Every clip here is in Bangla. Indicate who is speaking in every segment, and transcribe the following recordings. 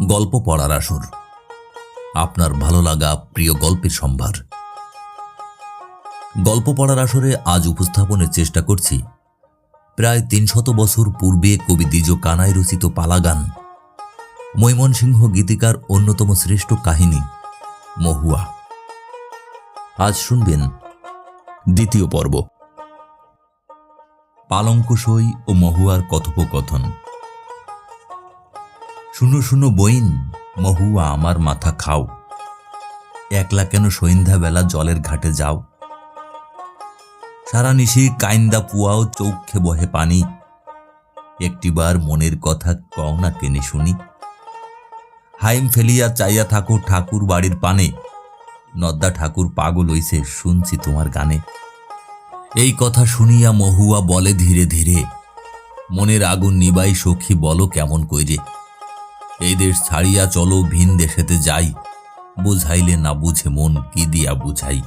Speaker 1: গল্প পড়ার আসর। আপনার ভালো লাগা প্রিয় গল্পের সম্ভার। গল্প পড়ার আসরে আজ উপস্থাপনের চেষ্টা করছি। প্রায় তিনশত বছর পূর্বে কবি দ্বিজ কানায় রচিত পালাগান মৈমনসিংহ গীতিকার অন্যতম শ্রেষ্ঠ কাহিনী, মহুয়া। আজ শুনবেন দ্বিতীয় পর্ব। পালঙ্কসই ও মহুয়ার কথোপকথন। শুনো শুনো বইন, মহুয়া আমার মাথা খাও। একলা কেন সন্ধ্যাবেলা জলের ঘাটে যাও? সারা নিশি কাইন্দা পুয়াও চৌখে বহে পানি। একটিবার মনের কথা কও না কেনে শুনি। হাইম ফেলিয়া চাইয়া থাকো ঠাকুর বাড়ির পানে। নদ্দা ঠাকুর পাগল হইছে, শুনছি তোমার গানে। এই কথা শুনিয়া মহুয়া বলে ধীরে ধীরে। মনের আগুন নিবাই সখী বলো কেমন কইরে। এই দেশ ছাড়িয়া চলো ভিন দেশেতে যাই। বুঝাইলে না বুঝে মন, কি দিয়া বুঝাই?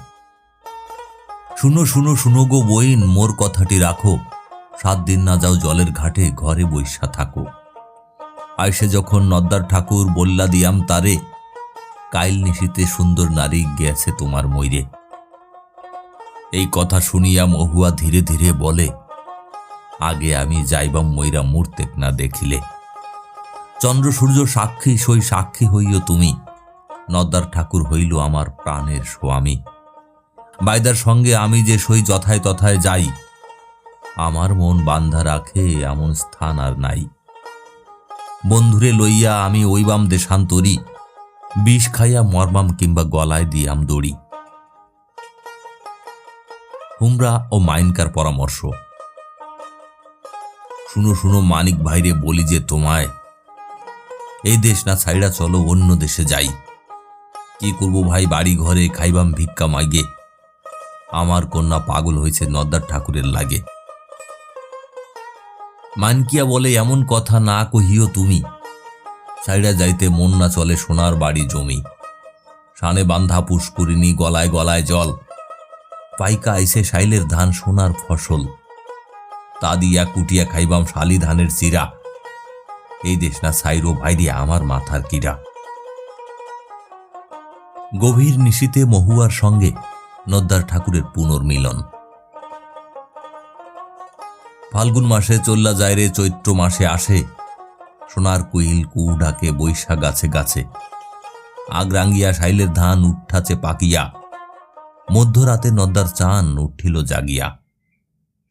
Speaker 1: শুনো শুনো শুনো গো বইন, মোর কথাটি রাখো। সাত দিন না যাও জলের ঘাটে, ঘরে বৈশা থাকো। আইসে যখন নদ্দার ঠাকুর বল্লা দিয়াম তারে, কাইল নিশিতে সুন্দর নারী গেছে তোমার ময়রে এই কথা শুনিয়া মহুয়া ধীরে ধীরে বলে, আগে আমি যাইবাম ময়রা মূর্তেক না দেখিলে। চন্দ্র সূর্য সাক্ষী, সই সাক্ষী হইও তুমি। নদ্দার ঠাকুর হইল আমার প্রাণের স্বামী। বাইদার সঙ্গে আমি যে সই যথায় তথায় যাই, আমার মন বান্ধা রাখে এমন স্থান আর নাই। বন্ধুরে লইয়া আমি ওইবাম দেশান্তরি, বিষ খাইয়া মরমাম কিংবা গলায় দিয়াম দড়ি। হুমরা ও মাইনকার পরামর্শ। শুনো শুনো, মানিক ভাইরে বলি যে তোমায় এই দেশ না ছাইড়া চলো, অন্য দেশে যাই। কি করব ভাই, বাড়ি ঘরে খাইবাম ভিক্ষা মাইগে। আমার কন্যা পাগল হয়েছে নদ্দার ঠাকুরের লাগে। মানকিয়া বলে, এমন কথা না কহিও তুমি। ছাইড়া যাইতে মন না চলে সোনার বাড়ি জমি। সানে বান্ধা পুষ্করিণী, গলায় গলায় জল। পাইকা আইসে সাইলের ধান, সোনার ফসল। তা দিয়া কুটিয়া খাইবাম শালি ধানের চিরা। এই দেশ না সাইরো ভাইরি আমার মাথার কিরা গভীর নিশীতে মহুয়ার সঙ্গে নদ্দার ঠাকুরের পুনর্মিলন। ফাল্গুন মাসে চল্লা যায় রে চৈত্র মাসে আসে, সোনার কুইল কু ডাকে বৈশা গাছে গাছে। আগ্রাঙ্গিয়া শাইলের ধান উঠাছে পাকিয়া, মধ্যরাতে নদ্দার চান উঠিল জাগিয়া।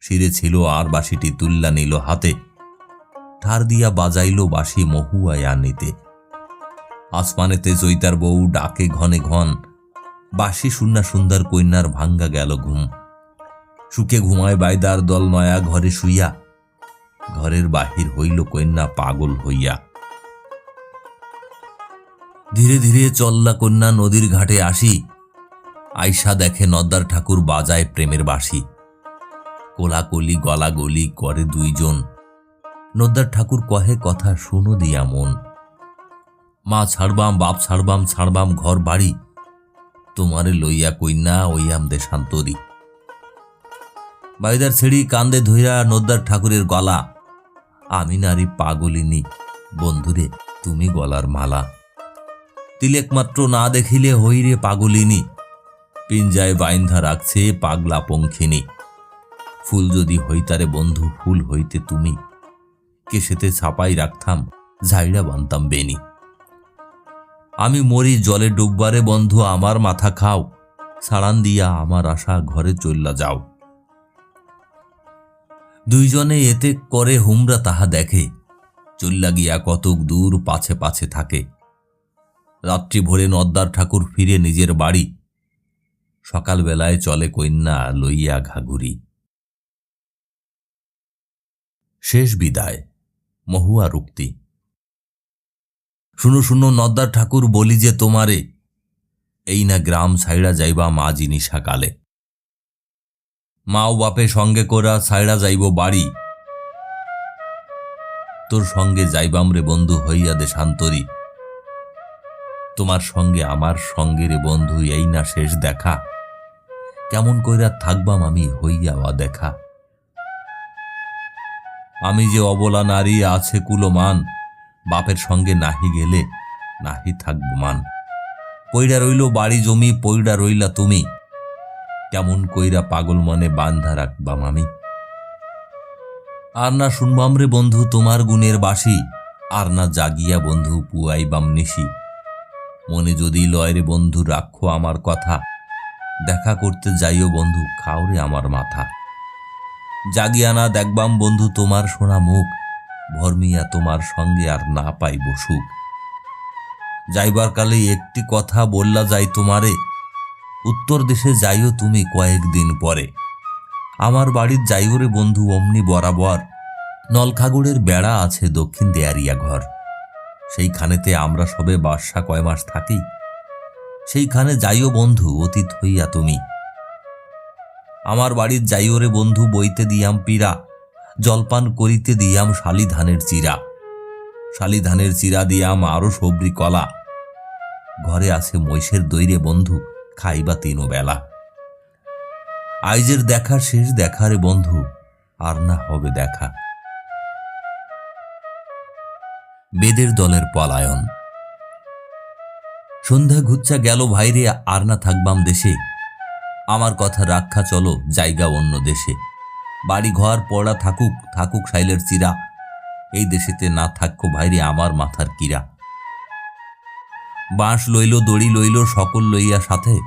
Speaker 1: শিরে ছিল আর বাঁশিটি তুল্লা নিল হাতে ঠার দিয়া বাজাইল বাঁশি মহুয়ায় নিতে আসমানেতে জৈতার বউ ডাকে ঘনে ঘন। বাঁশি শুন্না সুন্দর কন্যার ভাঙ্গা গেল ঘুম। সুখে ঘুমায় বাইদার দল নয়া ঘরে শুইয়া। ঘরের বাহির হইল কন্যা পাগল হইয়া। ধীরে ধীরে চল্লা কন্যা নদীর ঘাটে আসি। আয়সা দেখে নদ্দার ঠাকুর বাজায় প্রেমের বাঁশি। কোলাকলি গলাগলি করে দুইজন। নদ্দার ঠাকুর কহে কথা শুনো দিয়া মন। মা ছাড়বাম, বাপ ছাড়বাম ছাড়বাম ঘর বাড়ি, তোমারে লইয়া কইনা ওইয়াম দেশান্তরি বাইদার ছেড়ি কান্দে ধইরা নদ্দার ঠাকুরের গলা, আমি নারী পাগলিনী, বন্ধুরে, তুমি গলার মালা। তিলেক মাত্র না দেখিলে হইরে পাগলিনী, পিঞ্জায় বাইন্ধা রাখছে পাগলা পঙ্খিনী। ফুল যদি হইতারে বন্ধু, ফুল হইতে তুমি কেসেতে ছাপাই রাখতাম, ঝাইড়া বানতাম বেনি আমি মরি জলে ডুববারে বন্ধু, আমার মাথা খাও সাড়ান দিয়া আমার আশা ঘরে চল্লা যাও। দুইজনে এতে করে হুমরা তাহা দেখে চল্লা গিয়া কতক দূর পাছে পাছে থাকে। রাত্রি ভোরে নদ্দার ঠাকুর ফিরে নিজের বাড়ি, সকালবেলায় চলে কন্যা লইয়া ঘাঘুরি। শেষ বিদায়। মহুয়া রুক্তি। শুনো শুনো নদ্দার ঠাকুর, বলি যে তোমারে, এই না গ্রাম ছাইড়া যাইবা মা জিনিসা কালে। মা ও বাপে সঙ্গে করা ছাইড়া যাইব বাড়ি। তোর সঙ্গে যাইবাম রে বন্ধু হইয়া দেশান্তরি। তোমার সঙ্গে, আমার সঙ্গে রে বন্ধু, এই না শেষ দেখা। কেমন কইরা থাকবাম আমি হইয়া দেখা আমি যে অবলা নারী, আছে কুলমান। বাপের সঙ্গে নাহি গেলে নাহি থাকব মান। পইড়া রইল বাড়ি জমি, পইড়া রইলা তুমি। কেমন কইরা পাগল মনে বান্ধা রাখবাম আমি আর না শুনবাম রে বন্ধু তোমার গুণের বাসি, আর না জাগিয়া বন্ধু পুয়াইবাম নিশি। মনে যদি লয় রে বন্ধু, রাখো আমার কথা। দেখা করতে যাইও বন্ধু খাওরে আমার মাথা। জাগিয়া না দেখবাম বন্ধু তোমার সোনা মুখ, ভরমিয়া তোমার সঙ্গে আর না পাইব সুখ। যাইবার কালে একটি কথা বললা যাই তোমারে, উত্তর দেশে যাইও তুমি কয়েকদিন পরে। আমার বাড়ির যাইও রে বন্ধু অমনি বরাবর, নলখাগড়ের বেড়া আছে দক্ষিণ দেয়ারিয়া ঘর। সেইখানেতে আমরা সবে বাসা কয় মাস থাকি, সেইখানে যাইও বন্ধু অতীত হইয়া তুমি। আমার বাড়ির যাইও রে বন্ধু বইতে দিয়াম পীরা জলপান করিতে দিয়াম শালি ধানের চিরা। শালি ধানের চিরা দিয়াম আরও সবরি কলা। ঘরে আছে মহিষের দৈরে বন্ধু, খাইবা তিনো বেলা। আইজের দেখা শেষ দেখা রে বন্ধু, আর না হবে দেখা। বেদের দলের পলায়ন। সন্ধ্যা ঘুচ্চা গেল ভাইরে, আর না থাকবাম দেশে। আমার কথা রাখা চলো জায়গা অন্য দেশে। বাড়ি ঘর পড়া থাকুক থাকুক সাইলের চিরা। এই দেশেতে না থাকো ভাইরে আমার মাথার কিরা বাঁশ লইল, দড়ি লইল, সকল লইয়া সাথে।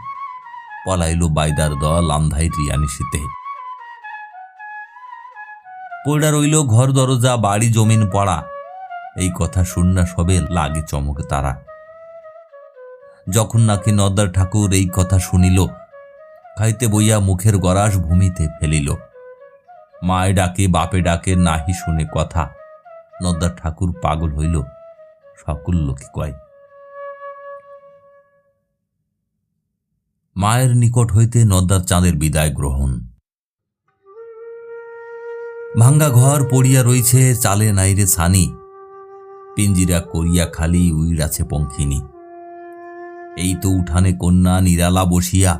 Speaker 1: পলাইল বাইদার দল, আন্ধাই রিয়ানিসিতে পড়া রইল ঘর, দরজা, বাড়ি, জমিন, পড়া। এই কথা শুননা সবে, লাগে চমকে তারা। যখন নাকি নদ্দার ঠাকুর এই কথা শুনিল খাইতে বইয়া মুখের গরাস ভূমিতে ফেলিল। মায়ে ডাকে, বাপে ডাকে, নাহি শুনে কথা। নদ্দার ঠাকুর পাগল হইল, সকল লোকে কয়, মায়ের নিকট হইতে নদ্দার চাঁদের বিদায় গ্রহণ। ভাঙ্গা ঘর পড়িয়া রইছে, চালে নাইরে ছানি। পিঞ্জিরা করিয়া খালি উইড়াছে পঙ্খিনী। এই তো উঠানে কন্যা নিরালা বসিয়া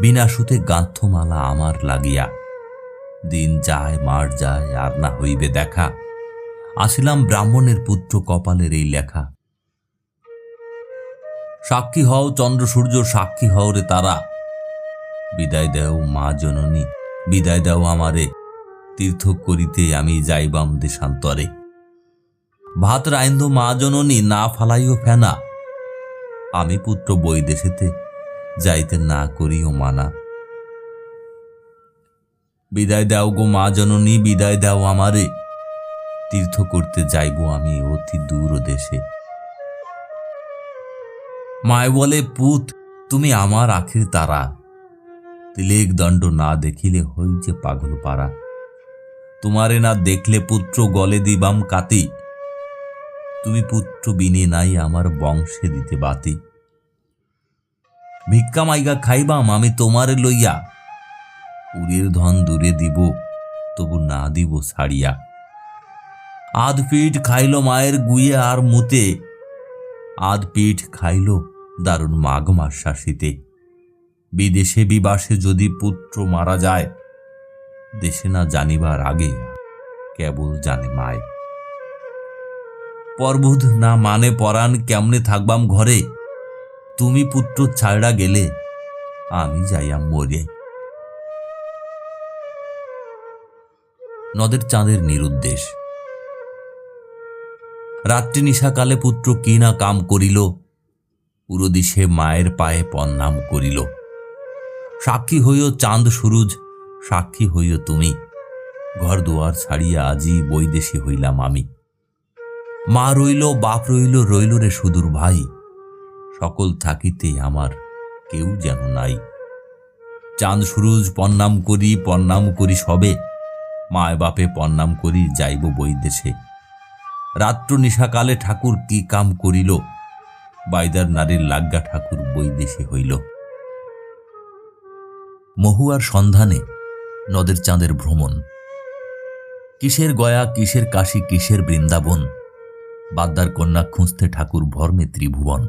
Speaker 1: বিনা সুতে গাঁথমালা আমার লাগিয়া। দিন যায়, মার যায়, আর না হইবে দেখা। আসিলাম ব্রাহ্মণের পুত্র কপালের এই লেখা। সাক্ষী হও, চন্দ্র সূর্য, সাক্ষী হও রে তারা। বিদায় দেও মা জননী, বিদায় দাও আমারে। তীর্থ করিতে আমি যাইবাম দেশান্তরে। ভাত রাইন্ধ মা জননী, না ফালাইও ফেনা। আমি পুত্র বৈদেশেতে যাইতে না করিও মানা। বিদায় দাও গো মা জননী, বিদায় দাও আমারে। তীর্থ করতে যাইব আমি অতি দূর দেশে। মায় বলে, পুত, তুমি আমার আখির তারা। তিলেক দণ্ড না দেখিলে হই যে পাগল পারা। তোমারে না দেখলে পুত্র গলে দিবাম কাতি। তুমি পুত্র বিনে নাই আমার বংশে দিতে বাতি। ভিক্ষা মাইগা খাইবাম, আমি তোমারে লইয়া। পুরীর ধন দূরে দিব, তবু না দিব ছাড়িয়া। আধ পিঠ খাইল মায়ের গুইয়ে আর মুতে, আধ পিঠ খাইল দারুণ মাঘ মাস শাসিতে। বিদেশে বিবাসে যদি পুত্র মারা যায়, দেশে না জানিবার আগে কেবল জানে মায়। পর্বত না মানে পরাণ, কেমনে থাকবাম ঘরে? তুমি পুত্র ছাড়া গেলে আমি যাইয়া মরে। নদের চাঁদের নিরুদ্দেশ। রাত্রি নিশাকালে পুত্র কি না কাম করিল পুরোদিশে মায়ের পায়ে পন্নাম করিল। সাক্ষী হইও চাঁদ সুরুজ, সাক্ষী হইও তুমি। ঘর দুয়ার ছাড়িয়া আজি বৈদেশী হইলাম আমি। মা রইল, বাপ রইল রইল রে সুদূর ভাই। সকল থাকিতে আমার কেউ যেন নাই। চাঁদ সুরুজ পন্নাম করি পন্নাম করি সবে। মায় বাপে পন্নাম করি, যাইব বৈদেশে রাত্র নিশাকালে ঠাকুর কি কাম করিল? বাইদার নারীর লাগ্গা ঠাকুর বৈদেশে হইল। মহুয়ার সন্ধানে নদের চাঁদের ভ্রমণ। কিসের গয়া, কিসের কাশী, কিসের বৃন্দাবন? বাদ্দার কন্যা খুঁজতে ঠাকুর ভর্মে ত্রিভুবন।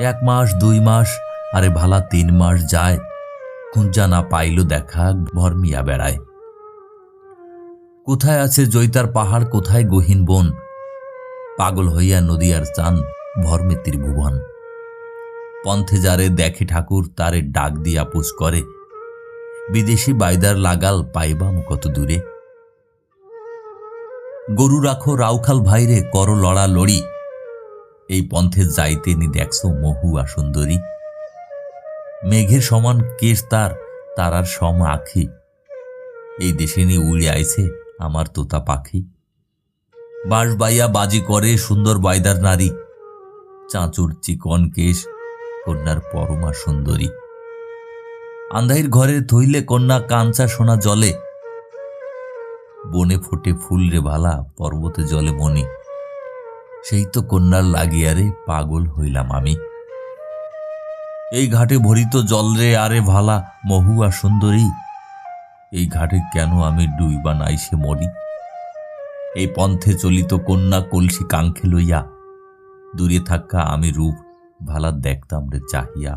Speaker 1: এক মাস, দুই মাস, আরে ভালা তিন মাস যায়। খুঁজা না পাইল দেখা ভরমিয়া বেড়ায়। কোথায় আছে জৈতার পাহাড়, কোথায় গহীন বন? পাগল হইয়া নদিয়ার চান ভর্মে ত্রিভুবন পন্থে যারে দেখে ঠাকুর, তারে ডাক দিয়া পোষ করে। বিদেশি বাইদার লাগাল পাইবাম কত দূরে। গরু রাখো, রাউখাল ভাইরে, কর লড়া লড়ি। এই পন্থে যাইতে নি দেখছ মহুয়া সুন্দরী। মেঘের সমান কেশ তার, তারার সম আখি। এই দেশে নি উড়ে আইছে আমার তোতা পাখি। বাঁশ বাইয়া বাজি করে সুন্দর বাইদার নারী। চাঁচুর চিকন কেশ কন্যার পরমা সুন্দরী। আন্ধাইর ঘরে থইলে কন্যা কাঞ্চা সোনা জলে। বনে ফোটে ফুল রে ভালা, পর্বতে জলে মনি। সেই তো কন্যার লাগিয়ারে পাগল হইলাম আমি। এই ঘাটে ভরিত জল রে, আরে ভালা, মহুয়া সুন্দরী। এই ঘাটে কেন আমি ডুইবা নাই সে মরি? এই পন্থে চলিত কন্যা কলসি কাঙ্ক্ষে লইয়া, দূরে থাকা আমি রূপ ভালা দেখতাম রে চাহিয়া।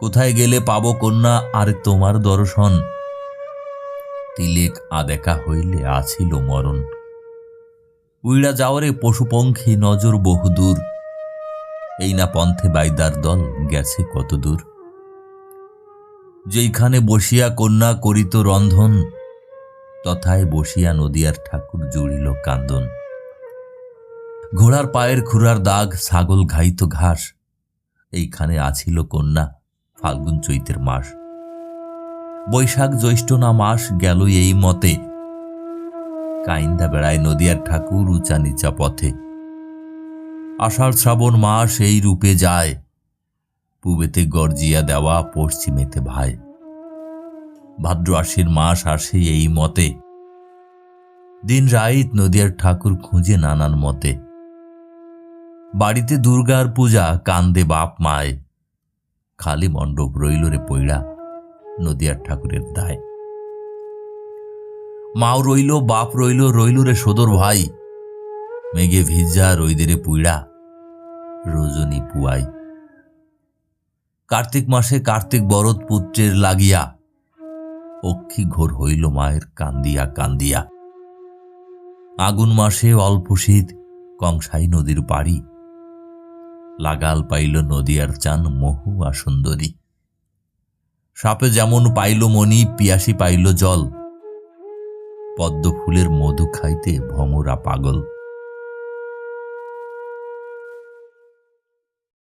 Speaker 1: কোথায় গেলে পাবো কন্যা, আর তোমার দর্শন? তিলেক আদেকা হইলে আছিল মরণ। উইড়া যাওয়ারে পশুপঙ্খী নজর বহুদূর। এই না পন্থে বাইদার দল গেছে কত দূর যেইখানে বসিয়া কন্যা করিত রন্ধন, তথায় বসিয়া নদিয়ার ঠাকুর জুড়িল কান্দন। ঘোড়ার পায়ের খুরার দাগ ছাগল ঘাইত ঘাস, এইখানে আছিল কন্যা ফাল্গুন চৈতের মাস। বৈশাখ জ্যৈষ্ঠ না মাস গেল এই মতে কাইন্দা বেড়ায় নদিয়ার ঠাকুর উঁচা নিচা পথে। আষাঢ় শ্রাবণ মাস এই রূপে যায়, পূবেতে গর্জিয়া দেওয়া পশ্চিমেতে ভাই। ভাদ্র আশ্বির মাস আসে এই মতে, দিন রাইত নদিয়ার ঠাকুর খুঁজে নানান মতে। বাড়িতে দুর্গার পূজা, কান্দে বাপ মায়, খালি মণ্ডপ রইল রে পৈড়া, নদিয়ার ঠাকুরের দায়। মাও রইল, বাপ রইল রইল রে সদর ভাই। মেঘে ভিজা রইদেরে পুইড়া, রজনী পুয়াই। কার্তিক মাসে কার্তিক বরদ পুত্রের লাগিয়া অক্ষী ঘোর হইল মায়ের কান্দিয়া কান্দিয়া। আগুন মাসে অল্প শীত, কংসাই নদীর পাড়ি। লাগাল পাইল নদিয়ার চান মহুয়া সুন্দরী। সাপে যেমন পাইল মণি, পিয়াসি পাইল জল। পদ্ম ফুলের মধু খাইতে ভমরা পাগল।